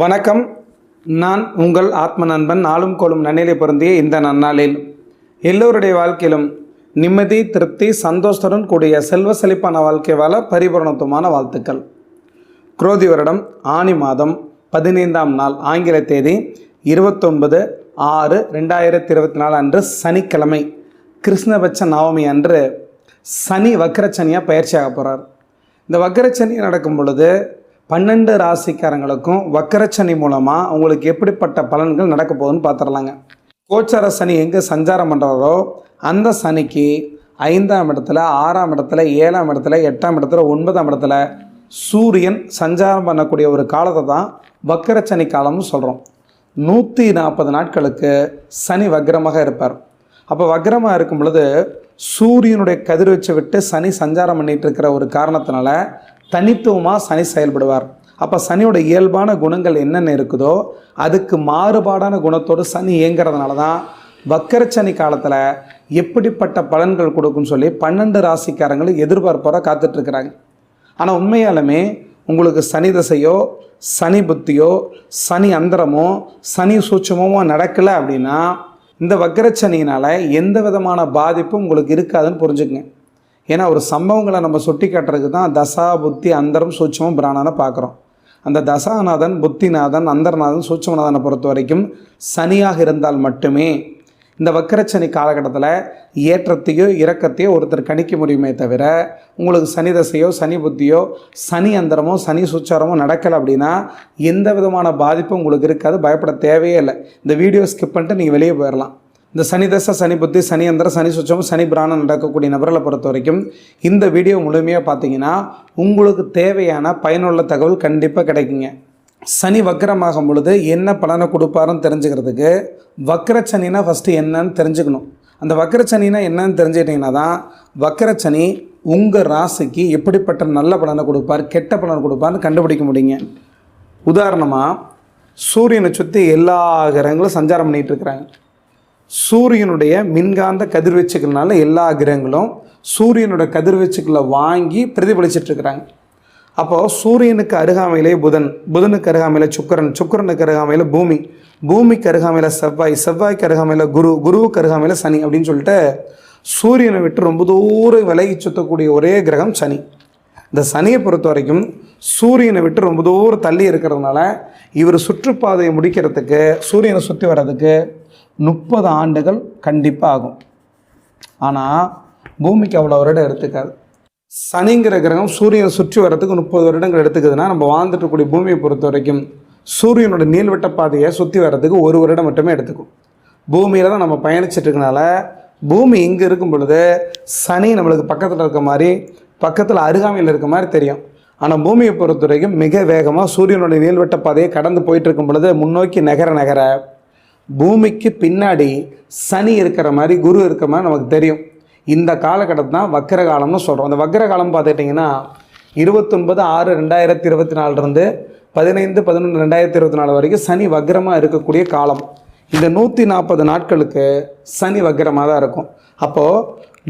வணக்கம். நான் உங்கள் ஆத்ம நண்பன் நாளும் கோளும் நன்னிலை பொருந்திய இந்த நன்னாளில். எல்லோருடைய வாழ்க்கையிலும் நிம்மதி திருப்தி சந்தோஷத்துடன் கூடிய செல்வ செழிப்பான வாழ்க்கை வாழ பரிபூரணத்துவமான வாழ்த்துக்கள். குரோதி வருடம் ஆனி மாதம் பதினைந்தாம் நாள் ஆங்கில தேதி இருபத்தொன்பது ஆறு ரெண்டாயிரத்தி இருபத்தி நாலு அன்று சனிக்கிழமை. கிருஷ்ணபட்ச நவமி அன்று சனி வக்கரச்சனியாக பயிற்சியாக போகிறார் இந்த வக்கரச்சனி நடக்கும் பொழுது பன்னெண்டு ராசிக்காரங்களுக்கும் வக்கரச்சனி மூலமாக உங்களுக்கு எப்படிப்பட்ட பலன்கள் நடக்க போகுதுன்னு பார்த்துடலாங்க கோச்சார சனி எங்கே சஞ்சாரம் பண்ணுறாரோ அந்த சனிக்கு ஐந்தாம் இடத்துல ஆறாம் இடத்துல ஏழாம் இடத்துல எட்டாம் இடத்துல ஒன்பதாம் இடத்துல சூரியன் சஞ்சாரம் பண்ணக்கூடிய ஒரு காலத்தை தான் வக்கரச்சனி காலம்னு சொல்கிறோம் நூற்றி நாற்பது நாட்களுக்கு சனி வக்ரமாக இருப்பார். அப்போ வக்ரமாக இருக்கும் பொழுது சூரியனுடைய கதிர்வீச்சை விட்டு சனி சஞ்சாரம் பண்ணிகிட்டு இருக்கிற ஒரு காரணத்தினால தனித்துவமாக சனி செயல்படுவார். அப்போ சனியோட இயல்பான குணங்கள் என்னென்ன இருக்குதோ அதுக்கு மாறுபாடான குணத்தோடு சனி இயங்கிறதுனால தான் வக்கரச்சனி காலத்தில் எப்படிப்பட்ட பலன்கள் கொடுக்குன்னு சொல்லி பன்னெண்டு ராசிக்காரங்களும் எதிர்பார்ப்போட காத்துட்ருக்குறாங்க. ஆனால் உண்மையாலுமே உங்களுக்கு சனி தசையோ சனி புத்தியோ சனி அந்தரமோ சனி சூட்சமோ நடக்கலை அப்படின்னா இந்த வக்கரச்சனியினால் எந்த விதமான பாதிப்பும் உங்களுக்கு இருக்காதுன்னு புரிஞ்சுக்கங்க. ஏன்னா ஒரு சம்பவங்களை நம்ம சுட்டி காட்டுறதுக்கு தான் தசா புத்தி அந்தரம் சூட்சமும் பிராணனை பார்க்குறோம். அந்த தசாநாதன் புத்திநாதன் அந்தர்நாதன் சூட்சமநாதனை பொறுத்த வரைக்கும் சனியாக இருந்தால் மட்டுமே இந்த வக்கரச்சனி காலகட்டத்தில் ஏற்றத்தையோ இறக்கத்தையோ ஒருத்தர் கணிக்க முடியுமே தவிர உங்களுக்கு சனி தசையோ சனி புத்தியோ சனி அந்தரமோ சனி சுச்சாரமோ நடக்கலை அப்படின்னா எந்த விதமான பாதிப்பும் உங்களுக்கு இருக்காது. பயப்பட தேவையே இல்லை. இந்த வீடியோ ஸ்கிப் பண்ணிட்டு நீங்கள் வெளியே போயிடலாம் இந்த சனி தசை சனி புத்தி சனி அந்தர சனி சுச்சம் சனி பிராணம் நடக்கக்கூடிய நபர்களை பொறுத்த வரைக்கும் இந்த வீடியோ முழுமையாக பார்த்தீங்கன்னா உங்களுக்கு தேவையான பயனுள்ள தகவல் கண்டிப்பாக கிடைக்குங்க. சனி வக்கரமாகும் பொழுது என்ன பலனை கொடுப்பாருன்னு தெரிஞ்சுக்கிறதுக்கு வக்கரச்சனினா ஃபஸ்ட்டு என்னன்னு தெரிஞ்சுக்கணும். அந்த வக்கரச்சனினா என்னன்னு தெரிஞ்சுக்கிட்டிங்கன்னா தான் வக்கரச்சனி உங்கள் ராசிக்கு எப்படிப்பட்ட நல்ல பலனை கொடுப்பார் கெட்ட பலனை கொடுப்பார்னு கண்டுபிடிக்க முடியுங்க. உதாரணமாக சூரியனை சுற்றி எல்லா கிரகங்களும் சஞ்சாரம் பண்ணிகிட்டு இருக்கிறாங்க. சூரியனுடைய மின்காந்த கதிர்வீச்சுக்கள்னால எல்லா கிரகங்களும் சூரியனோட கதிர்வீச்சுக்களை வாங்கி பிரதிபலிச்சிட்டு இருக்கிறாங்க. அப்போது சூரியனுக்கு அருகாமையிலே புதன் புதனுக்கு அருகாமையில் சுக்கரன் சுக்கரனுக்கு அருகாமையில் பூமி பூமிக்கு அருகாமையில் செவ்வாய் செவ்வாய்க்கு அருகாமையில் குரு குருவுக்கு அருகாமையில் சனி அப்படின்னு சொல்லிட்டு சூரியனை விட்டு ரொம்ப தூரம் விலகி சுற்றக்கூடிய ஒரே கிரகம் சனி. இந்த சனியை பொறுத்த வரைக்கும் சூரியனை விட்டு ரொம்ப தூரம் தள்ளி இருக்கிறதுனால இவர் சுற்றுப்பாதையை முடிக்கிறதுக்கு சூரியனை சுற்றி வர்றதுக்கு முப்பது ஆண்டுகள் கண்டிப்பாக ஆகும் ஆனால் பூமிக்கு அவ்வளோ வருடம் எடுத்துக்காது. சனிங்கிற கிரகம் சூரியனை சுற்றி வர்றதுக்கு முப்பது வருடங்கள் எடுத்துக்குதுன்னா நம்ம வாழ்ந்துட்டு இருக்கக்கூடிய பூமியை பொறுத்த வரைக்கும் சூரியனோட நீள்வட்ட பாதையை சுற்றி வர்றதுக்கு ஒரு வருடம் மட்டுமே எடுத்துக்கும். பூமியில் தான் நம்ம பயணிச்சிட்ருக்கனால பூமி இங்கே இருக்கும் பொழுது சனி நம்மளுக்கு பக்கத்தில் இருக்க மாதிரி பக்கத்தில் அருகாமையில் இருக்க மாதிரி தெரியும். ஆனால் பூமியை பொறுத்த வரைக்கும் மிக வேகமாக சூரியனுடைய நீள்வட்ட பாதையை கடந்து போயிட்டு இருக்கும் பொழுது முன்னோக்கி நகர நகர பூமிக்கு பின்னாடி சனி இருக்கிற மாதிரி குரு இருக்கிற மாதிரி நமக்கு தெரியும். இந்த காலகட்டம் தான் வக்கர காலம்னு சொல்கிறோம் அந்த வக்கர காலம் பார்த்துக்கிட்டிங்கன்னா இருபத்தொன்பது ஆறு ரெண்டாயிரத்தி இருபத்தி நாலுலேருந்து பதினைந்து பதினொன்று ரெண்டாயிரத்தி இருபத்தி நாலு வரைக்கும் சனி வக்ரமாக இருக்கக்கூடிய காலம். இந்த நூற்றி நாற்பது நாட்களுக்கு சனி வக்ரமாக தான் இருக்கும். அப்போது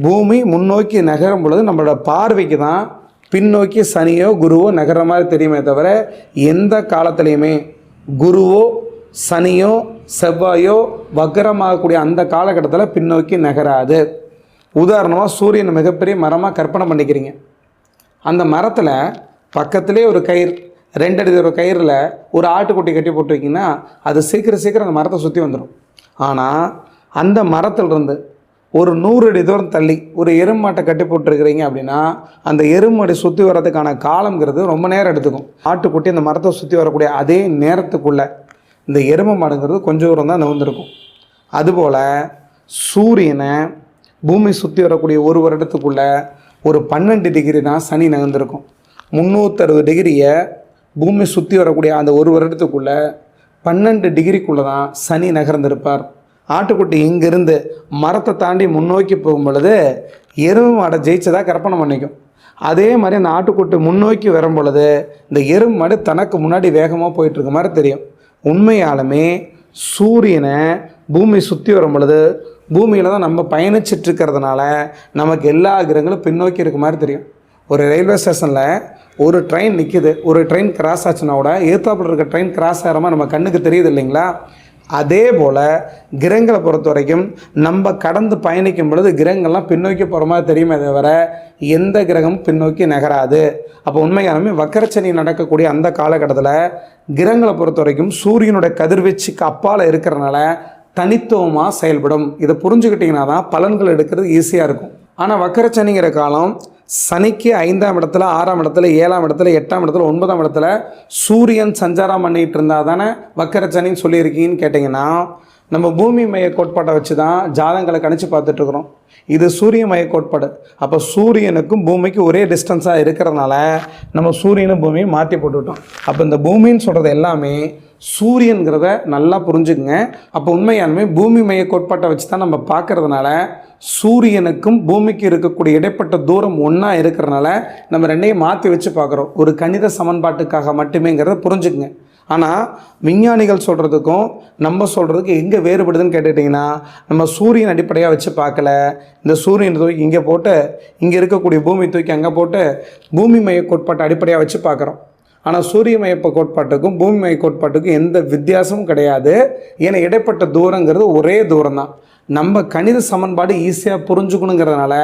பூமி முன்னோக்கி நகரும் பொழுது நம்மளோட பார்வைக்கு தான் பின்னோக்கி சனியோ குருவோ நகர மாதிரி தெரியுமே தவிர எந்த காலத்துலேயுமே குருவோ சனியோ செவ்வாயோ வக்கரமாகக்கூடிய அந்த காலகட்டத்தில் பின்னோக்கி நகராது. உதாரணமாக சூரியன் மிகப்பெரிய மரமாக கற்பனை பண்ணிக்கிறீங்க. அந்த மரத்தில் பக்கத்திலே ஒரு கயிறு ரெண்டு அடி ஒரு கயிறில் ஒரு ஆட்டுக்குட்டி கட்டி போட்டிருக்கீங்கன்னா அது சீக்கிரம் சீக்கிரம் அந்த மரத்தை சுற்றி வந்துடும் ஆனால் அந்த மரத்திலிருந்து ஒரு நூறு அடி தூரம் தள்ளி ஒரு எருமாட்டை கட்டி போட்டிருக்கிறீங்க அப்படின்னா அந்த எருமாடி சுற்றி வர்றதுக்கான காலங்கிறது ரொம்ப நேரம் எடுத்துக்கும். ஆட்டுக்குட்டி அந்த மரத்தை சுற்றி வரக்கூடிய அதே நேரத்துக்குள்ளே இந்த எருமை மாடுங்கிறது கொஞ்சம் தூரம் தான் நகர்ந்துருக்கும். அதுபோல் சூரியனை பூமி சுற்றி வரக்கூடிய ஒரு வருடத்துக்குள்ளே ஒரு பன்னெண்டு டிகிரி தான் சனி நகர்ந்துருக்கும். முந்நூற்றறுபது டிகிரியை பூமி சுற்றி வரக்கூடிய அந்த ஒரு வருடத்துக்குள்ளே பன்னெண்டு டிகிரிக்குள்ளே தான் சனி நகர்ந்திருப்பார். ஆட்டுக்குட்டி இங்கிருந்து மரத்தை தாண்டி முன்னோக்கி போகும் பொழுது எருமை மாடை ஜெயிச்சதாக கற்பனை பண்ணிக்கும். அதே மாதிரி அந்த ஆட்டுக்குட்டி முன்னோக்கி வரும் பொழுது இந்த எருமை மாடு தனக்கு முன்னாடி வேகமாக போயிட்டுருக்க மாதிரி தெரியும். உண்மையாலுமே சூரியனை பூமி சுற்றி வரும் பொழுது பூமியில் தான் நம்ம பயணிச்சிட்டு இருக்கிறதுனால நமக்கு எல்லா கிரகங்களும் பின்னோக்கி இருக்க மாதிரி தெரியும். ஒரு ரயில்வே ஸ்டேஷனில் ஒரு ட்ரெயின் நிற்கிது ஒரு ட்ரெயின் கிராஸ் ஆச்சுன்னா கூட ஏத்தாப்பில் இருக்க ட்ரெயின் கிராஸ் ஆகிற மாதிரி நம்ம கண்ணுக்கு தெரியுது இல்லைங்களா? அதே போல் கிரகங்களை பொறுத்த வரைக்கும் நம்ம கடந்து பயணிக்கும் பொழுது கிரகங்கள்லாம் பின்னோக்கி போகிற மாதிரி தெரியுமே தவிர எந்த கிரகமும் பின்னோக்கி நகராது. அப்போ உண்மையாலுமே வக்கரச்சனி நடக்கக்கூடிய அந்த காலகட்டத்தில் கிரகங்களை பொறுத்த வரைக்கும் சூரியனுடைய கதிர்வீச்சுக்கு அப்பால் இருக்கிறனால தனித்துவமாக செயல்படும். இதை புரிஞ்சுக்கிட்டிங்கன்னா தான் பலன்கள் எடுக்கிறது ஈஸியாக இருக்கும். ஆனால் வக்கரச்சனிங்கிற காலம் சனிக்கு ஐந்தாம் இடத்துல ஆறாம் இடத்துல ஏழாம் இடத்துல எட்டாம் இடத்துல ஒன்பதாம் இடத்துல சூரியன் சஞ்சாரம் பண்ணிகிட்டு இருந்தால் தானே வக்கரச்சனின்னு சொல்லியிருக்கீங்கன்னு கேட்டிங்கன்னா நம்ம பூமி மைய கோட்பாட்டை வச்சு தான் ஜாதங்களை கணிச்சு பார்த்துட்ருக்குறோம் இது சூரிய மைய கோட்பாடு. அப்போ சூரியனுக்கும் பூமிக்கும் ஒரே டிஸ்டன்ஸாக இருக்கிறதுனால நம்ம சூரியனும் பூமியும் மாற்றி போட்டுவிட்டோம் அப்போ இந்த பூமின்னு சொல்கிறது எல்லாமே சூரியன்கிறத நல்லா புரிஞ்சுக்குங்க. அப்போ உண்மையாலுமே பூமி மைய கோட்பாட்டை வச்சு தான் நம்ம பார்க்கறதுனால சூரியனுக்கும் பூமிக்கு இருக்கக்கூடிய இடைப்பட்ட தூரம் ஒன்றா இருக்கிறனால நம்ம ரெண்டையும் மாற்றி வச்சு பார்க்குறோம். ஒரு கணித சமன்பாட்டுக்காக மட்டுமேங்கிறத புரிஞ்சுக்குங்க. ஆனால் விஞ்ஞானிகள் சொல்கிறதுக்கும் நம்ம சொல்கிறதுக்கு எங்கே வேறுபடுதுன்னு கேட்டுட்டிங்கன்னா நம்ம சூரியன் அடிப்படையாக வச்சு பார்க்கல. இந்த சூரியன் தூக்கி இங்கே போட்டு இங்கே இருக்கக்கூடிய பூமி தூக்கி அங்கே போட்டு பூமி மைய கோட்பாட்டை அடிப்படையாக வச்சு பார்க்குறோம். ஆனால் சூரிய மையப்ப கோட்பாட்டுக்கும் பூமி மைய கோட்பாட்டுக்கும் எந்த வித்தியாசமும் கிடையாது. ஏன்னா இடைப்பட்ட தூரங்கிறது ஒரே தூரம் தான் நம்ம கணித சமன்பாடு ஈஸியாக புரிஞ்சுக்கணுங்கிறதுனால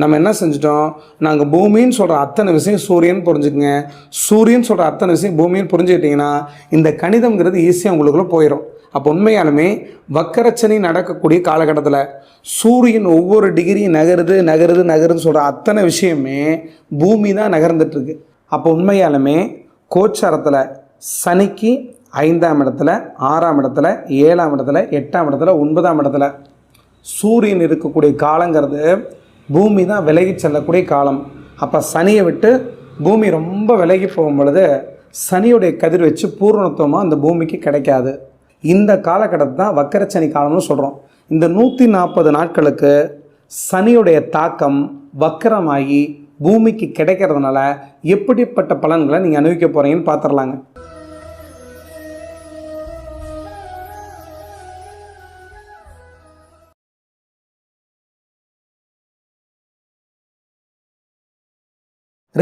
நம்ம என்ன செஞ்சிட்டோம்? நாங்கள் பூமின்னு சொல்கிற அத்தனை விஷயம் சூரியன் புரிஞ்சுக்குங்க. சூரியன் சொல்கிற அத்தனை விஷயம் பூமின்னு புரிஞ்சுக்கிட்டிங்கன்னா இந்த கணிதம்ங்கிறது ஈஸியாக உங்களுக்குள்ளே போயிடும் அப்போ உண்மையாலுமே வக்கரச்சனை நடக்கக்கூடிய காலகட்டத்தில் சூரியன் ஒவ்வொரு டிகிரி நகருது நகருது நகருதுன்னு சொல்கிற அத்தனை விஷயமே பூமி தான் நகர்ந்துட்டுருக்கு அப்போ உண்மையாலுமே கோச்சாரத்தில் சனிக்கு ஐந்தாம் இடத்துல ஆறாம் இடத்துல ஏழாம் இடத்துல எட்டாம் இடத்துல ஒன்பதாம் இடத்துல சூரியன் இருக்கக்கூடிய காலங்கிறது பூமி தான் விலகி செல்லக்கூடிய காலம். அப்போ சனியை விட்டு பூமி ரொம்ப விலகி போகும் பொழுது சனியுடைய கதிர் வச்சு பூர்ணத்துவமாக அந்த பூமிக்கு கிடைக்காது. இந்த காலகட்டத்தை தான் வக்கரச்சனி காலம்னு சொல்கிறோம் இந்த நூற்றி நாற்பது நாட்களுக்கு சனியுடைய தாக்கம் வக்கரமாகி பூமிக்கு கிடைக்கிறதுனால எப்படிப்பட்ட பலன்களை நீங்கள் அனுபவிக்க போகிறீங்கன்னு பார்த்துடலாங்க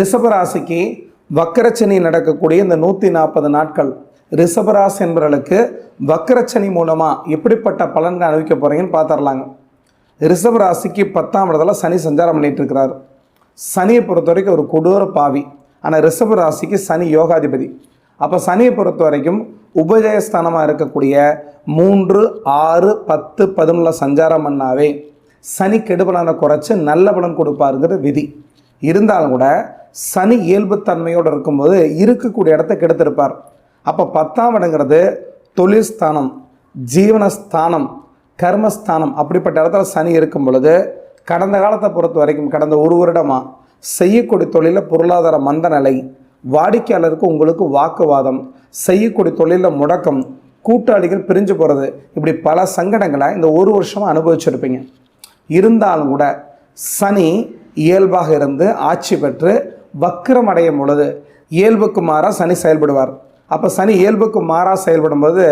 ரிஷபராசிக்கு வக்கரச்சனி நடக்கக்கூடிய இந்த நூற்றி நாற்பது நாட்கள். ரிஷபராசி என்பவர்களுக்கு வக்கரச்சனி மூலமாக எப்படிப்பட்ட பலன்கள் அனுபவிக்க போகிறீங்கன்னு பார்த்துடலாங்க ரிஷபராசிக்கு பத்தாம் இடத்துல சனி சஞ்சாரம் பண்ணிகிட்டு இருக்கிறார். சனியை பொறுத்த வரைக்கும் ஒரு கொடூர பாவி. ஆனால் ரிஷப ராசிக்கு சனி யோகாதிபதி. அப்போ சனியை பொறுத்த வரைக்கும் உபஜயஸ்தானமாக இருக்கக்கூடிய மூன்று ஆறு பத்து பதினொன்றில் சஞ்சாரம் பண்ணாவே சனி கெடுபலனை குறைச்சி நல்ல பலன் கொடுப்பாருங்கிற விதி. இருந்தாலும் கூட சனி இயல்புத்தன்மையோடு இருக்கும்போது இருக்கக்கூடிய இடத்த கெடுத்திருப்பார். அப்போ பத்தாம் இடங்கிறது தொழில் ஸ்தானம் ஜீவனஸ்தானம் கர்மஸ்தானம் அப்படிப்பட்ட இடத்துல சனி இருக்கும் பொழுது கடந்த காலத்தை பொறுத்த வரைக்கும் கடந்த ஒரு வருடமாக செய்யக்கூடிய தொழிலில் பொருளாதார மந்த நிலை வாடிக்கையாளருக்கு உங்களுக்கு வாக்குவாதம் செய்யக்கூடிய தொழிலில் முடக்கம் கூட்டாளிகள் பிரிஞ்சு போகிறது இப்படி பல சங்கடங்களை இந்த ஒரு வருஷமாக அனுபவிச்சிருப்பீங்க. இருந்தாலும் கூட சனி இயல்பாக இருந்து ஆட்சி பெற்று வக்கரம் அடையும் பொழுது இயல்புக்கு மாறாக சனி செயல்படுவார். அப்போ சனி இயல்புக்கு மாறாக செயல்படும்போது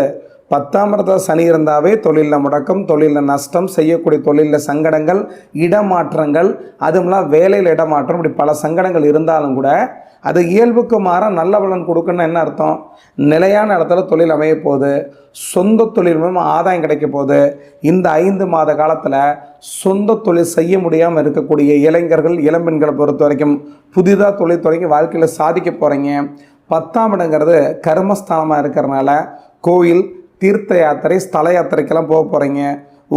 பத்தாம் இடத்துல சனி இருந்தாவே தொழிலில் முடக்கம் தொழிலில் நஷ்டம் செய்யக்கூடிய தொழிலில் சங்கடங்கள் இடமாற்றங்கள் அதுமெல்லாம் வேலையில் இடமாற்றம் இப்படி பல சங்கடங்கள் இருந்தாலும் கூட அது இயல்புக்கு மாற நல்ல பலன் கொடுக்குன்னு என்ன அர்த்தம்? நிலையான இடத்துல தொழில் அமைய போகுது சொந்த தொழில் மூலமாக ஆதாயம் கிடைக்க போகுது. இந்த ஐந்து மாத காலத்தில் சொந்த தொழில் செய்ய முடியாமல் இருக்கக்கூடிய இளைஞர்கள் இளம்பெண்களை பொறுத்த வரைக்கும் புதிதாக தொழில் தொடங்கி வாழ்க்கையில் சாதிக்க போகிறீங்க பத்தாம் இடங்கிறது கர்மஸ்தானமாக இருக்கிறனால கோயில் தீர்த்த யாத்திரை ஸ்தல யாத்திரைக்கெல்லாம் போக போகிறீங்க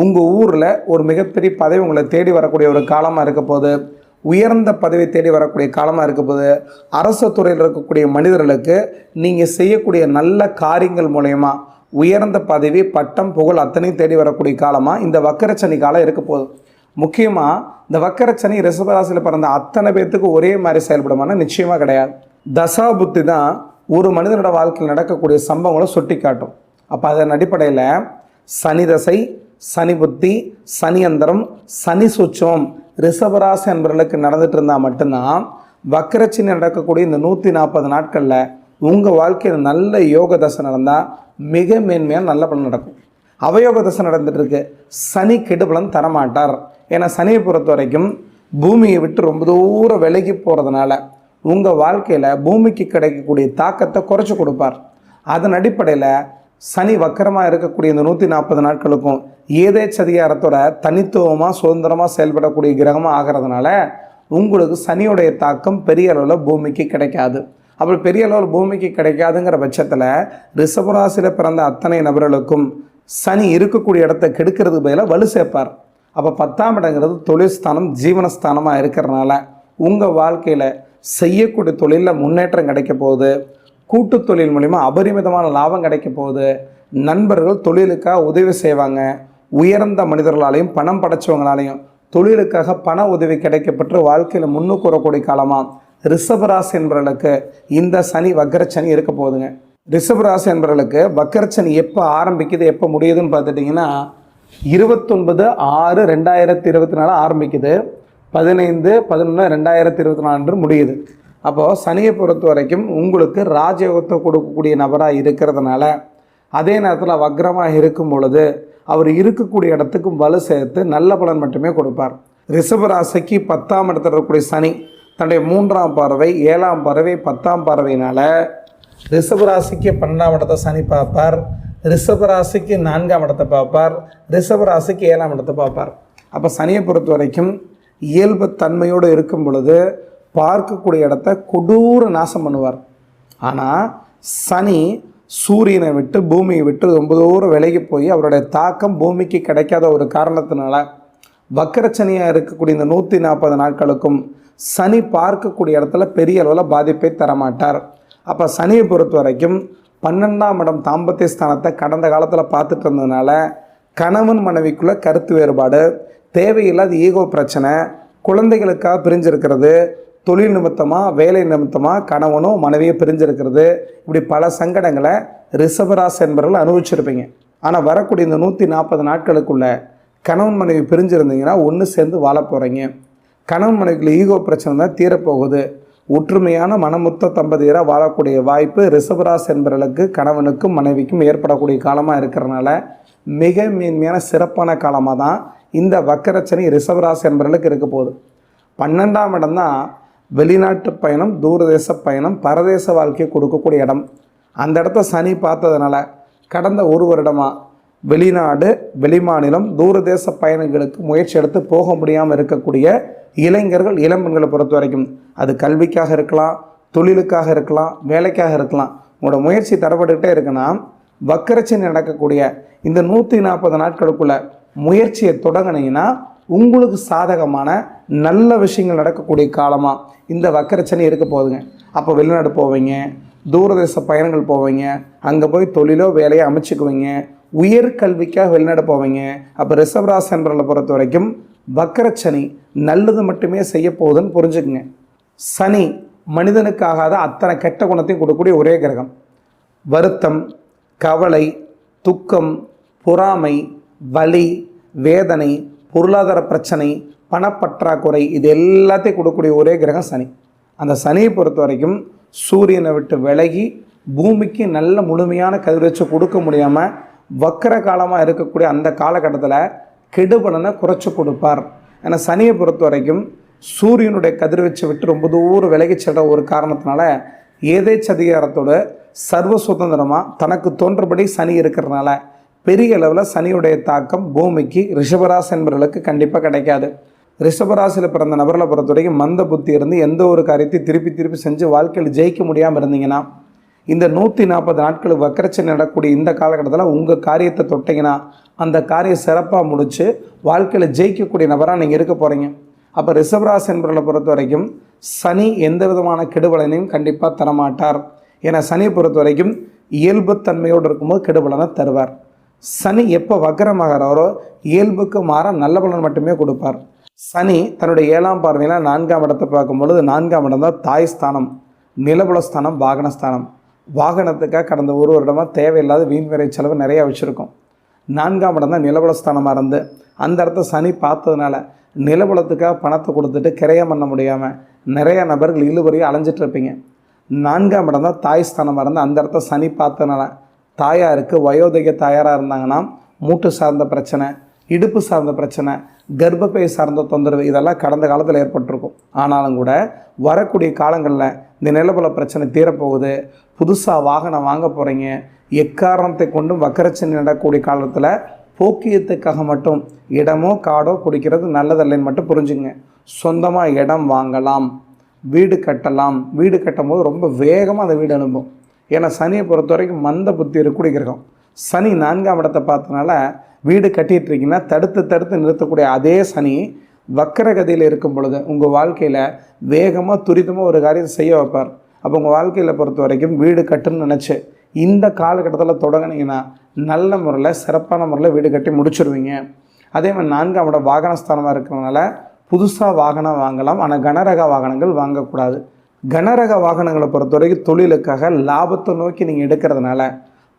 உங்கள் ஊரில் ஒரு மிகப்பெரிய பதவி உங்களை தேடி வரக்கூடிய ஒரு காலமாக இருக்க போது உயர்ந்த பதவி தேடி வரக்கூடிய காலமாக இருக்க போது அரசு துறையில் இருக்கக்கூடிய மனிதர்களுக்கு நீங்கள் செய்யக்கூடிய நல்ல காரியங்கள் மூலயமா உயர்ந்த பதவி பட்டம் புகழ் அத்தனையும் தேடி வரக்கூடிய காலமாக இந்த வக்கரச்சனி காலம் இருக்க போகுது. முக்கியமாக இந்த வக்கரச்சனி ரிஷபராசியில் பிறந்த அத்தனை பேர்த்துக்கு ஒரே மாதிரி செயல்படுமானா நிச்சயமாக கிடையாது. தசா புத்தி தான் ஒரு மனிதனோட வாழ்க்கையில் நடக்கக்கூடிய சம்பவங்களை சுட்டி காட்டும் அப்போ அதன் அடிப்படையில் சனி தசை சனி புத்தி சனி அந்தரம் சனி சுச்சம் ரிஷபராசி என்பவர்களுக்கு நடந்துட்டு இருந்தால் மட்டும்தான் வக்கரச்சினி நடக்கக்கூடிய இந்த நூற்றி நாற்பது நாட்களில் உங்கள் வாழ்க்கையில் நல்ல யோக தசை நடந்தால் மிக மேன்மையாக நல்ல பலன் நடக்கும். அவயோக தசை நடந்துட்டுருக்கு சனி கெடுபலன் தரமாட்டார். ஏன்னா சனியை பொறுத்த வரைக்கும் பூமியை விட்டு ரொம்ப தூரம் விலகி போகிறதுனால உங்கள் வாழ்க்கையில் பூமிக்கு கிடைக்கக்கூடிய தாக்கத்தை குறைச்சி கொடுப்பார். அதன் அடிப்படையில் சனி வக்கரமாக இருக்கக்கூடிய இந்த நூற்றி நாற்பது நாட்களுக்கும் ஏதேச்சதிகாரத்தோட தனித்துவமாக சுதந்திரமாக செயல்படக்கூடிய கிரகமாக ஆகிறதுனால உங்களுக்கு சனியுடைய தாக்கம் பெரிய அளவில் பூமிக்கு கிடைக்காது. அப்படி பெரிய அளவில் பூமிக்கு கிடைக்காதுங்கிற பட்சத்தில் ரிஷபராசியில் பிறந்த அத்தனை நபர்களுக்கும் சனி இருக்கக்கூடிய இடத்த கெடுக்கிறதுக்கு பதிலாக வலு சேர்ப்பார். அப்போ பத்தாம் இடங்கிறது தொழில்ஸ்தானம் ஜீவனஸ்தானமாக இருக்கிறனால உங்கள் வாழ்க்கையில் செய்யக்கூடிய தொழிலில் முன்னேற்றம் கிடைக்க போகுது. கூட்டு தொழில் மூலிமா அபரிமிதமான லாபம் கிடைக்க போகுது. நண்பர்கள் தொழிலுக்காக உதவி செய்வாங்க. உயர்ந்த மனிதர்களாலையும் பணம் படைச்சவங்களாலையும் தொழிலுக்காக பண உதவி கிடைக்கப்பட்டு வாழ்க்கையில் முன்னுக்கு வரக்கூடிய காலமாக ரிஷபராசி என்பவர்களுக்கு இந்த சனி வக்கரச்சனி இருக்க போகுதுங்க. ரிஷபராசி என்பவர்களுக்கு வக்கரச்சனி எப்போ ஆரம்பிக்குது எப்போ முடியுதுன்னு பார்த்துட்டிங்கன்னா இருபத்தொன்பது ஆறு ரெண்டாயிரத்தி இருபத்தி நாலு ஆரம்பிக்குது. பதினைந்து பதினொன்று ரெண்டாயிரத்தி இருபத்தி நாலு அன்று முடியுது. அப்போது சனியை பொறுத்த வரைக்கும் உங்களுக்கு ராஜயோகத்தை கொடுக்கக்கூடிய நபராக இருக்கிறதுனால அதே நேரத்தில் வக்ரமாக இருக்கும் பொழுது அவர் இருக்கக்கூடிய இடத்துக்கும் வலு சேர்த்து நல்ல பலன் மட்டுமே கொடுப்பார். ரிஷபராசிக்கு பத்தாம் இடத்துல இருக்கக்கூடிய சனி தன்னுடைய மூன்றாம் பார்வை ஏழாம் பார்வை பத்தாம் பார்வையினால் ரிஷபராசிக்கு பன்னெண்டாம் இடத்த சனி பார்ப்பார். ரிஷபராசிக்கு நான்காம் இடத்தை பார்ப்பார். ரிஷபராசிக்கு ஏழாம் இடத்தை பார்ப்பார். அப்போ சனியை பொறுத்த வரைக்கும் இயல்பு தன்மையோடு இருக்கும் பொழுது பார்க்கக்கூடிய இடத்த கொடூர நாசம் பண்ணுவார். ஆனால் சனி சூரியனை விட்டு பூமியை விட்டு ரொம்ப தூரம் விலகி போய் அவருடைய தாக்கம் பூமிக்கு கிடைக்காத ஒரு காரணத்தினால வக்கரச்சனியாக இருக்கக்கூடிய இந்த நூற்றி நாற்பது நாட்களுக்கும் சனி பார்க்கக்கூடிய இடத்துல பெரிய அளவில் பாதிப்பை தரமாட்டார். அப்போ சனியை பொறுத்த வரைக்கும் பன்னெண்டாம் இடம் தாம்பத்திய ஸ்தானத்தை கடந்த காலத்தில் பார்த்துட்டு இருந்ததுனால கணவன் மனைவிக்குள்ள கருத்து வேறுபாடு தேவையில்லாத ஈகோ பிரச்சனை குழந்தைகளுக்காக பிரிஞ்சிருக்கிறது தொழில் நிமித்தமாக வேலை நிமித்தமாக கணவனும் மனைவியும் பிரிஞ்சிருக்கிறது. இப்படி பல சங்கடங்களை ரிஷபராசி என்பவர்கள் அனுபவிச்சிருப்பீங்க. ஆனால் வரக்கூடிய இந்த நூற்றி நாற்பது நாட்களுக்குள்ள கணவன் மனைவி பிரிஞ்சிருந்தீங்கன்னா ஒன்று சேர்ந்து வாழ போகிறீங்க கணவன் மனைவிக்குள்ள ஈகோ பிரச்சனை தான் தீரப்போகுது. ஒற்றுமையான மனமுத்த தம்பதியராக வாழக்கூடிய வாய்ப்பு ரிஷபராசி என்பவர்களுக்கு கணவனுக்கும் மனைவிக்கும் ஏற்படக்கூடிய காலமாக இருக்கிறனால மிக மேன்மையான சிறப்பான காலமாக தான் இந்த வக்கரச்சனை ரிஷபராசி என்பவர்களுக்கு இருக்க போகுது. பன்னெண்டாம் இடம் தான் வெளிநாட்டு பயணம் தூரதேச பயணம் பரதேச வாழ்க்கையை கொடுக்கக்கூடிய இடம். அந்த இடத்த சனி பார்த்ததுனால கடந்த ஒரு வருடமாக வெளிநாடு வெளிமாநிலம் தூரதேச பயணங்களுக்கு முயற்சி எடுத்து போக முடியாமல் இருக்கக்கூடிய இளைஞர்கள் இளம்பெண்களை பொறுத்த வரைக்கும் அது கல்விக்காக இருக்கலாம் தொழிலுக்காக இருக்கலாம் வேலைக்காக இருக்கலாம். உங்களோட முயற்சி தரப்பட்டுக்கிட்டே இருக்குன்னா வக்கரச்சனை நடக்கக்கூடிய இந்த நூற்றி நாற்பது நாட்களுக்குள்ள முயற்சியை தொடங்கினீங்கன்னா உங்களுக்கு சாதகமான நல்ல விஷயங்கள் நடக்கக்கூடிய காலமாக இந்த வக்கரச்சனை இருக்க போகுதுங்க. அப்போ வெளிநாடு போவீங்க தூரதேச பயணங்கள் போவீங்க அங்கே போய் தொழிலோ வேலையோ அமைச்சுக்குவீங்க உயர்கல்விக்காக வெளிநாடு போவீங்க. அப்போ ரிஷபராசி என்பவர்களை பொறுத்த வரைக்கும் வக்கரச்சனி நல்லது மட்டுமே செய்ய போகுதுன்னு புரிஞ்சுக்குங்க. சனி மனிதனுக்காகாத அத்தனை கெட்ட குணத்தையும் கொடுக்கக்கூடிய ஒரே கிரகம். வருத்தம் கவலை துக்கம் பொறாமை வலி வேதனை பொருளாதார பிரச்சனை பணப்பற்றாக்குறை இது எல்லாத்தையும் கொடுக்கக்கூடிய ஒரே கிரகம் சனி. அந்த சனியை பொறுத்த வரைக்கும் சூரியனை விட்டு விலகி பூமிக்கு நல்ல முழுமையான கதிர்வீச்சு கொடுக்க முடியாமல் வக்கர காலமாக இருக்கக்கூடிய அந்த காலகட்டத்தில் கெடுபலனை குறைச்சி கொடுப்பார். ஏன்னா சனியை பொறுத்த வரைக்கும் சூரியனுடைய கதிர்வீச்சை விட்டு ரொம்ப தூரம் விலகி செல்கிற ஒரு காரணத்தினால ஏதேச்சதிகாரத்தோட சர்வ சுதந்திரமாக தனக்கு தோன்றபடி சனி இருக்கிறனால பெரிய அளவில் சனியுடைய தாக்கம் பூமிக்கு ரிஷபராசி என்பவர்களுக்கு கண்டிப்பாக கிடைக்காது. ரிஷபராசியில் பிறந்த நபரில் பொறுத்த வரைக்கும் மந்த புத்தி இருந்து எந்த ஒரு காரியத்தையும் திருப்பி திருப்பி செஞ்சு வாழ்க்கையில் ஜெயிக்க முடியாமல் இருந்தீங்கன்னா இந்த நூற்றி நாற்பது நாட்கள் வக்கரச்சனை நடக்கக்கூடிய இந்த காலகட்டத்தில் உங்கள் காரியத்தை தொட்டிங்கன்னா அந்த காரியம் சிறப்பாக முடித்து வாழ்க்கையில் ஜெயிக்கக்கூடிய நபராக நீங்கள் இருக்க போகிறீங்க அப்போ ரிஷபராசி என்பவர்களை பொறுத்த வரைக்கும் சனி எந்த விதமான கெடுபலனையும் கண்டிப்பாக தரமாட்டார். ஏன்னா சனியை பொறுத்த வரைக்கும் இயல்புத்தன்மையோடு இருக்கும்போது கெடுபலனை தருவார். சனி எப்போ வக்கரமாகிறாரோ இயல்புக்கு மாற நல்ல பலன் மட்டுமே கொடுப்பார். சனி தன்னுடைய ஏழாம் பார்வையில் நான்காம் இடத்தை பார்க்கும் பொழுது நான்காம் இடம் தான் தாய் ஸ்தானம் நிலபுலஸ்தானம் வாகனஸ்தானம் வாகனத்துக்காக கடந்த ஒரு வருடமாக தேவையில்லாத வீண் விரை செலவு நிறையா வச்சுருக்கோம். நான்காம் இடம் தான் நிலபுலஸ்தானமாக இருந்து அந்த இடத்த சனி பார்த்ததுனால நிலபுலத்துக்காக பணத்தை கொடுத்துட்டு கிரையம் பண்ண முடியாமல் நிறையா நபர்கள் இழுபறியும் அலைஞ்சிட்ருப்பீங்க நான்காம் இடம் தான் தாய் ஸ்தானமாக இருந்து அந்த இடத்த சனி பார்த்ததுனால தாயாருக்கு வயோதிக தாயாராக இருந்தாங்கன்னா மூட்டு சார்ந்த பிரச்சனை இடுப்பு சார்ந்த பிரச்சனை கர்ப்பப்பை சார்ந்த தொந்தரவு இதெல்லாம் கடந்த காலத்தில் ஏற்பட்டிருக்கும். ஆனாலும் கூட வரக்கூடிய காலங்களில் இந்த நிலபல பிரச்சனை தீரப்போகுது. புதுசாக வாகனம் வாங்க போகிறீங்க எக்காரணத்தை கொண்டும் வக்கரச்சனை நடக்கக்கூடிய காலத்தில் போக்கியத்துக்காக மட்டும் இடமோ காடோ குடிக்கிறது நல்லதில்லைன்னு மட்டும் புரிஞ்சுங்க சொந்தமாக இடம் வாங்கலாம். வீடு கட்டலாம். வீடு கட்டும் போது ரொம்ப வேகமாக அந்த வீடு அனுப்பும் ஏன்னா சனியை பொறுத்த வரைக்கும் மந்த புத்தி இருக்கக்கூடிய கிரகம். சனி நான்காம் இடத்தை பார்த்தனால வீடு கட்டிகிட்டு இருக்கீங்கன்னா தடுத்து தடுத்து நிறுத்தக்கூடிய அதே சனி வக்கரகதியில் இருக்கும் பொழுது உங்கள் வாழ்க்கையில் வேகமாக துரிதமாக ஒரு காரியம் செய்ய வைப்பார். அப்போ உங்கள் வாழ்க்கையில் பொறுத்த வரைக்கும் வீடு கட்டுன்னு நினச்சி இந்த காலகட்டத்தில் தொடங்கினீங்கன்னா நல்ல முறையில் சிறப்பான முறையில் வீடு கட்டி முடிச்சுருவீங்க. அதே மாதிரி நான்காம் இடம் வாகனஸ்தானமாக இருக்கிறதுனால புதுசாக வாகனம் வாங்கலாம். ஆனால் கனரக வாகனங்கள் வாங்கக்கூடாது. கனரக வாகனங்களை பொறுத்த வரைக்கும் தொழிலுக்காக லாபத்தை நோக்கி நீங்கள் எடுக்கிறதுனால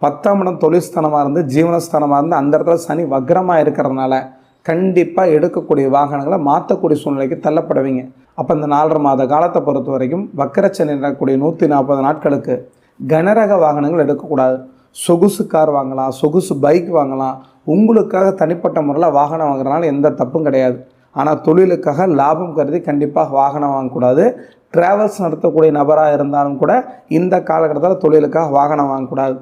பத்தாம் இடம் தொழில்ஸ்தானமாக இருந்து ஜீவனஸ்தானமாக இருந்து அந்த இடத்துல சனி வக்ரமாக இருக்கிறதுனால கண்டிப்பாக எடுக்கக்கூடிய வாகனங்களை மாற்றக்கூடிய சூழ்நிலைக்கு தள்ளப்படுவீங்க. அப்போ இந்த நாலரை மாத காலத்தை பொறுத்த வரைக்கும் வக்கரச்சனை நடக்கக்கூடிய நூற்றி நாற்பது நாட்களுக்கு கனரக வாகனங்கள் எடுக்கக்கூடாது. சொகுசு கார் வாங்கலாம் சொகுசு பைக் வாங்கலாம். உங்களுக்காக தனிப்பட்ட முறையில் வாகனம் வாங்குறதுனால எந்த தப்பும் கிடையாது. ஆனால் தொழிலுக்காக லாபம் கருதி கண்டிப்பாக வாகனம் வாங்கக்கூடாது. ட்ராவல்ஸ் நடத்தக்கூடிய நபராக இருந்தாலும் கூட இந்த காலகட்டத்தில் தொழிலுக்காக வாகனம் வாங்கக்கூடாது.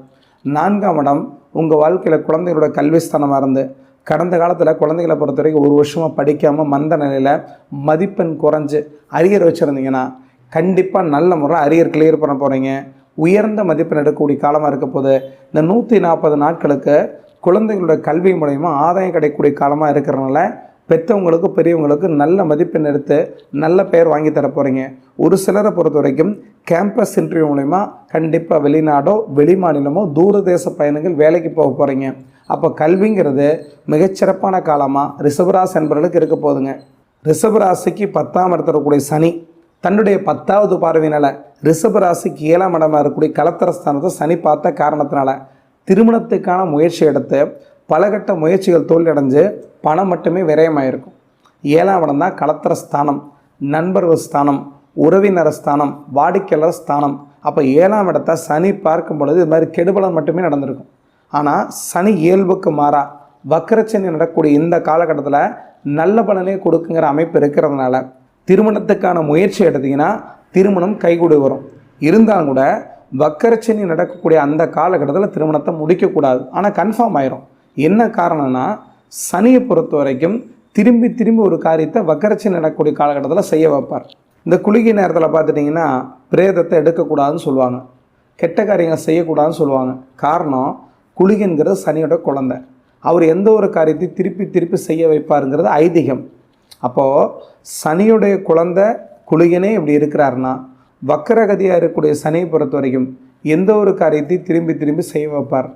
நான்காம் இடம் உங்கள் வாழ்க்கையில் குழந்தைகளோட கல்விஸ்தானமாக இருந்து கடந்த காலத்தில் குழந்தைகளை பொறுத்த வரைக்கும் ஒரு வருஷமாக படிக்காமல் மந்த நிலையில் மதிப்பெண் குறைஞ்சு அரியர் வச்சுருந்தீங்கன்னா கண்டிப்பாக நல்ல முறை அரியர் கிளியர் பண்ண போகிறீங்க உயர்ந்த மதிப்பெண் எடுக்கக்கூடிய காலமாக இருக்க போது இந்த நூற்றி நாற்பது நாட்களுக்கு குழந்தைகளோட கல்வி மூலயமா ஆதாயம் கிடைக்கக்கூடிய காலமாக இருக்கிறனால பெற்றவங்களுக்கு பெரியவங்களுக்கு நல்ல மதிப்பெண் எடுத்து நல்ல பெயர் வாங்கி தர போகிறீங்க ஒரு சிலரை பொறுத்த வரைக்கும் கேம்பஸ் இன்டர்வியூ மூலயமா கண்டிப்பாக வெளிநாடோ வெளி மாநிலமோ தூரதேச பயணங்கள் வேலைக்கு போக போகிறீங்க அப்போ கல்விங்கிறது மிகச்சிறப்பான காலமாக ரிஷபராசி என்பவர்களுக்கு இருக்க போகுதுங்க ரிஷபராசிக்கு பத்தாம் இடத்துல இருக்கக்கூடிய சனி தன்னுடைய பத்தாவது பார்வையினால் ரிஷபராசிக்கு ஏழாம் இடமா இருக்கக்கூடிய கலத்தரஸ்தானத்தை சனி பார்த்த காரணத்தினால திருமணத்துக்கான முயற்சி எடுத்து பலகட்ட முயற்சிகள் தோல்வியடைஞ்சு பணம் மட்டுமே விரயமாயிருக்கும். ஏழாம் இடம் தான் கலத்திர ஸ்தானம் நண்பர்கள் ஸ்தானம் உறவினர் ஸ்தானம் வாடிக்கையாளர் ஸ்தானம். அப்போ ஏழாம் இடத்த சனி பார்க்கும் பொழுது இது மாதிரி கெடுபலன் மட்டுமே நடந்திருக்கும். ஆனால் சனி இயல்புக்கு மாறா. வக்கரச்சனி நடக்கக்கூடிய இந்த காலகட்டத்தில் நல்ல பலனே கொடுக்குங்கிற அமைப்பு இருக்கிறதுனால திருமணத்துக்கான முயற்சி எடுத்தீங்கன்னா திருமணம் கைகூடி வரும். இருந்தாலும் கூட வக்கரச்சனி நடக்கக்கூடிய அந்த காலகட்டத்தில் திருமணத்தை முடிக்கக்கூடாது. ஆனால் கன்ஃபார்ம் ஆயிரும். என்ன காரணம்னா சனியை பொறுத்த வரைக்கும் திரும்பி திரும்பி ஒரு காரியத்தை வக்கரச்சி நடக்கக்கூடிய காலகட்டத்தில் செய்ய வைப்பார். இந்த குளிகை நேரத்தில் பார்த்துட்டிங்கன்னா பிரேதத்தை எடுக்கக்கூடாதுன்னு சொல்லுவாங்க. கெட்ட காரியங்கள் செய்யக்கூடாதுன்னு சொல்லுவாங்க. காரணம் குளிகைங்கிறது சனியோட குழந்தை. அவர் எந்த ஒரு காரியத்தையும் திருப்பி திருப்பி செய்ய வைப்பாருங்கிறது ஐதீகம். அப்போது சனியுடைய குழந்தை குளிகனே இப்படி இருக்கிறாருன்னா வக்கரகதியாக இருக்கக்கூடிய சனியை பொறுத்த வரைக்கும் எந்த ஒரு காரியத்தையும் திரும்பி திரும்பி செய்ய வைப்பார்.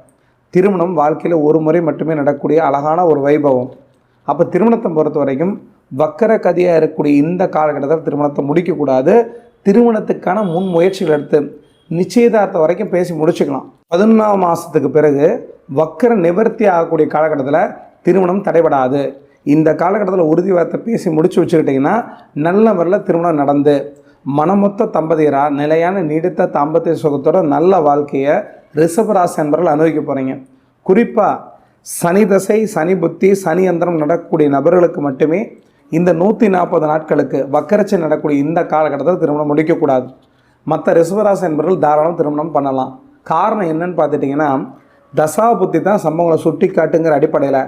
திருமணம் வாழ்க்கையில் ஒரு முறை மட்டுமே நடக்கக்கூடிய அழகான ஒரு வைபவம். அப்போ திருமணத்தை பொறுத்த வரைக்கும் வக்கர கதியாக இருக்கக்கூடிய இந்த காலகட்டத்தில் திருமணத்தை முடிக்கக்கூடாது. திருமணத்துக்கான முன் முயற்சிகள் எடுத்து நிச்சயதார்த்தம் வரைக்கும் பேசி முடிச்சுக்கலாம். பதினொன்றாம் மாதத்துக்கு பிறகு வக்கர நிவர்த்தி ஆகக்கூடிய காலகட்டத்தில் திருமணம் தடைபடாது. இந்த காலகட்டத்தில் உறுதி வார்த்தை பேசி முடிச்சு வச்சுக்கிட்டிங்கன்னா நல்ல முறையில் திருமணம் நடந்து மனமொத்த தம்பதியராக நிலையான நீடித்த தாம்பத்திய சுகத்தோட நல்ல வாழ்க்கையை ரிஷபராசி நண்பர்கள் அனுபவிக்க போகிறீங்க குறிப்பாக சனி தசை சனி புத்தி சனி அந்தரம் நடக்கக்கூடிய நபர்களுக்கு மட்டுமே இந்த நூற்றி நாற்பது நாட்களுக்கு வக்கரச்சி நடக்கக்கூடிய இந்த காலகட்டத்தில் திருமணம் முடிக்கக்கூடாது. மற்ற ரிஷபராசி என்பவர்கள் தாராளம் திருமணம் பண்ணலாம். காரணம் என்னன்னு பார்த்துட்டிங்கன்னா தசா புத்தி தான் சம்பவங்களை சுட்டி காட்டுங்கிற அடிப்படையில்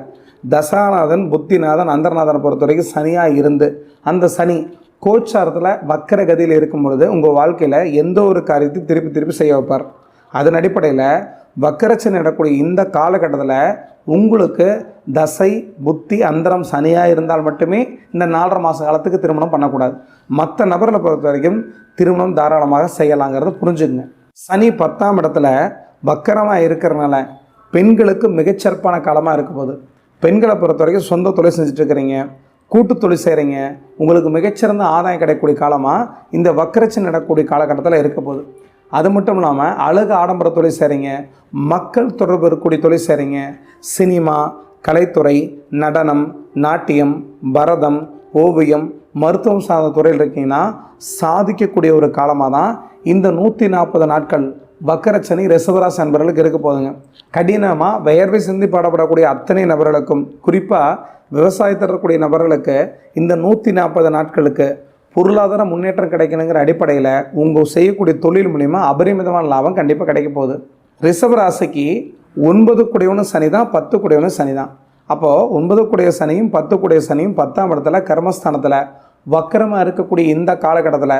தசாநாதன் புத்திநாதன் அந்தர்நாதனை பொறுத்த வரைக்கும் சனியாக இருந்து அந்த சனி கோச்சாரத்தில் வக்கர கதியில் இருக்கும் பொழுது உங்கள் வாழ்க்கையில் எந்த ஒரு காரியத்தையும் திருப்பி திருப்பி செய்ய வைப்பார். அதன் அடிப்படையில் வக்கரச்சனை நடக்கூடிய இந்த காலகட்டத்தில் உங்களுக்கு தசை புத்தி அந்தரம் சனியாக இருந்தால் மட்டுமே இந்த நாலரை மாத காலத்துக்கு திருமணம் பண்ணக்கூடாது. மற்ற நபர்களை பொறுத்த வரைக்கும் திருமணம் தாராளமாக செய்யலாங்கிறத புரிஞ்சுங்க சனி பத்தாம் இடத்துல வக்கரமாக இருக்கிறனால பெண்களுக்கு மிகச்சிறப்பான காலமாக இருக்க போகுது. பெண்களை பொறுத்த வரைக்கும் சொந்த தொழில் செஞ்சிட்டுருக்குறீங்க கூட்டு தொழில் செய்கிறீங்க உங்களுக்கு மிகச்சிறந்த ஆதாயம் கிடைக்கக்கூடிய காலமாக இந்த வக்கரச்சி நடக்கக்கூடிய காலகட்டத்தில் இருக்க போகுது. அது மட்டும் இல்லாமல் அழகு ஆடம்பர தொழில் செய்கிறீங்க மக்கள் தொடர்பு இருக்கக்கூடிய தொழில் செய்கிறீங்க சினிமா கலைத்துறை நடனம் நாட்டியம் பரதம் ஓவியம் மருத்துவம் சார்ந்த துறையில் இருக்கீங்கன்னா சாதிக்கக்கூடிய ஒரு காலமாக தான் இந்த நூற்றி நாற்பது நாட்கள் வக்கரச்சனி ரிசவராசி நண்பர்களுக்கு இருக்க போதுங்க கடினமாக வேர்வை சிந்தி பாடப்படக்கூடிய அத்தனை நபர்களுக்கும் குறிப்பாக விவசாயத்தில் இருக்கக்கூடிய நபர்களுக்கு இந்த நூற்றி நாற்பது நாட்களுக்கு பொருளாதார முன்னேற்றம் கிடைக்கணுங்கிற அடிப்படையில் உங்கள் செய்யக்கூடிய தொழில் மூலிமா அபரிமிதமான லாபம் கண்டிப்பாக கிடைக்க போகுது. ரிஷப ராசிக்கு ஒன்பது குடையவனும் சனி தான் பத்து குடையவனும் சனி தான். அப்போது ஒன்பது குடைய சனியும் பத்து குடைய சனியும் பத்தாம் இடத்துல கர்மஸ்தானத்தில் வக்கரமாக இருக்கக்கூடிய இந்த காலகட்டத்தில்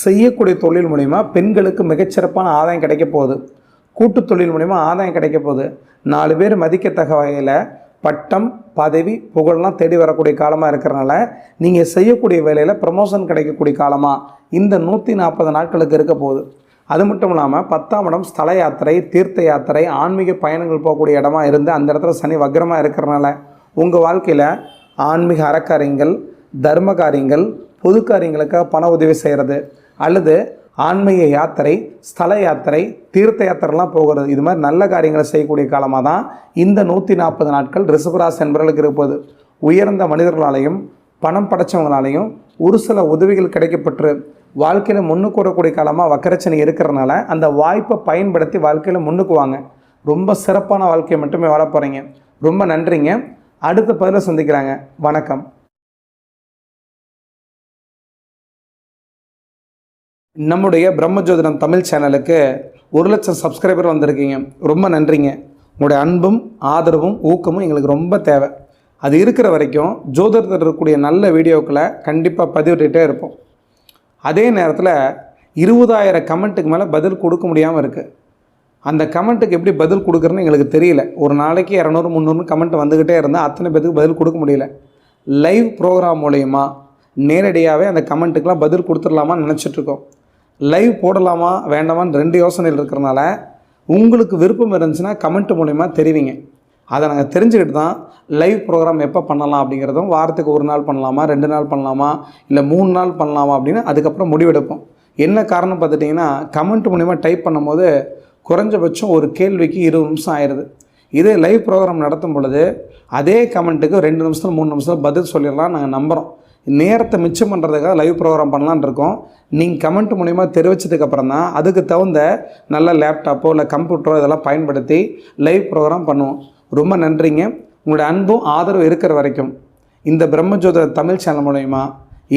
செய்யக்கூடிய தொழில் மூலிமா பெண்களுக்கு மிகச்சிறப்பான ஆதாயம் கிடைக்க போகுது. கூட்டு தொழில் மூலிமா ஆதாயம் கிடைக்க போகுது. நாலு பேர் மதிக்கத்தக்க வகையில் பட்டம் பதவி புகழெலாம் தேடி வரக்கூடிய காலமாக இருக்கிறனால நீங்கள் செய்யக்கூடிய வேலையில் ப்ரமோஷன் கிடைக்கக்கூடிய காலமாக இந்த நூற்றி நாற்பது நாட்களுக்கு இருக்க போகுது. அது மட்டும் இல்லாமல் பத்தாம் இடம் ஸ்தல யாத்திரை தீர்த்த யாத்திரை ஆன்மீக பயணங்கள் போகக்கூடிய இடமா இருந்து அந்த இடத்துல சனி வக்ரமாக இருக்கிறனால உங்கள் வாழ்க்கையில் ஆன்மீக அறக்காரியங்கள் தர்ம காரியங்கள் பொது காரியங்களுக்காக பண உதவி செய்கிறது அல்லது ஆன்மீக யாத்திரை ஸ்தல யாத்திரை தீர்த்த யாத்திரைலாம் போகிறது. இது மாதிரி நல்ல காரியங்களை செய்யக்கூடிய காலமாக தான் இந்த நூற்றி நாற்பது நாட்கள் ரிஷபராசி என்பவர்களுக்கு இருப்பது. உயர்ந்த மனிதர்களாலையும் பணம் படைச்சவங்களாலையும் ஒரு சில உதவிகள் கிடைக்கப்பட்டு வாழ்க்கையில் முன்னுக்கு வரக்கூடிய காலமாக வக்கரச்சனை இருக்கிறனால அந்த வாய்ப்பை பயன்படுத்தி வாழ்க்கையில் முன்னுக்குவாங்க ரொம்ப சிறப்பான வாழ்க்கையை மட்டுமே வாழ போகிறீங்க ரொம்ப நன்றிங்க. அடுத்த பதில சந்திக்கிறாங்க. வணக்கம். நம்முடைய பிரம்மஜோதிடம் தமிழ் சேனலுக்கு ஒரு லட்சம் சப்ஸ்கிரைபர் வந்திருக்கீங்க. ரொம்ப நன்றிங்க. உங்களுடைய அன்பும் ஆதரவும் ஊக்கமும் எங்களுக்கு ரொம்ப தேவை. அது இருக்கிற வரைக்கும் ஜோதிடத்தில் இருக்கக்கூடிய நல்ல வீடியோக்களை கண்டிப்பாக பதிவிட்டுகிட்டே இருப்போம். அதே நேரத்தில் இருபதாயிரம் கமெண்ட்டுக்கு மேலே பதில் கொடுக்க முடியாமல் இருக்குது அந்த கமெண்ட்டுக்கு எப்படி பதில் கொடுக்குறேன்னு எங்களுக்கு தெரியல. ஒரு நாளைக்கு இரநூறு முந்நூறு கமெண்ட் வந்துக்கிட்டே இருந்தால் அத்தனை பேருக்கு பதில் கொடுக்க முடியல. லைவ் ப்ரோக்ராம் மூலயமா நேரடியாகவே அந்த கமெண்ட்டுக்கெலாம் பதில் கொடுத்துடலாமான்னு நினச்சிட்ருக்கோம் லைவ் போடலாமா வேண்டாமான்னு ரெண்டு யோசனைகள் இருக்கிறனால உங்களுக்கு விருப்பம் இருந்துச்சுன்னா கமெண்ட் மூலயமா தெரிவிங்க. அதை நாங்கள் தெரிஞ்சுக்கிட்டு தான் லைவ் ப்ரோக்ராம் எப்போ பண்ணலாம் அப்படிங்கிறதும் வாரத்துக்கு ஒரு நாள் பண்ணலாமா ரெண்டு நாள் பண்ணலாமா இல்லை மூணு நாள் பண்ணலாமா அப்படின்னு அதுக்கப்புறம் முடிவெடுப்போம். என்ன காரணம் பார்த்துட்டிங்கன்னா கமெண்ட் மூலிமா டைப் பண்ணும்போது குறைஞ்சபட்சம் ஒரு கேள்விக்கு இருபது நிமிஷம் ஆயிடுது இதே லைவ் ப்ரோக்ராம் நடத்தும் பொழுது அதே கமெண்ட்டுக்கு ரெண்டு நிமிஷத்தில் மூணு நிமிஷத்தில் பதில் சொல்லிடலாம் நாங்கள் நம்புகிறோம் நேரத்தை மிச்சம் பண்ணுறதுக்காக லைவ் ப்ரோக்ராம் பண்ணலான்ருக்கோம் நீங்கள் கமெண்ட் மூலிமா தெரிவிச்சதுக்கப்புறம் தான் அதுக்கு தகுந்த நல்ல லேப்டாப்போ இல்லை கம்ப்யூட்டரோ இதெல்லாம் பயன்படுத்தி லைவ் ப்ரோக்ராம் பண்ணுவோம். ரொம்ப நன்றிங்க. உங்களோட அன்பும் ஆதரவு இருக்கிற வரைக்கும் இந்த பிரம்மஜோத தமிழ் சேனல் மூலயமா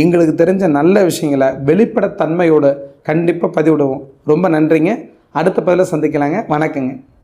எங்களுக்கு தெரிஞ்ச நல்ல விஷயங்களை வெளிப்படைத்தன்மையோடு கண்டிப்பாக பதிவிடுவோம். ரொம்ப நன்றிங்க. அடுத்த பதில சந்திக்கலாங்க. வணக்கங்க.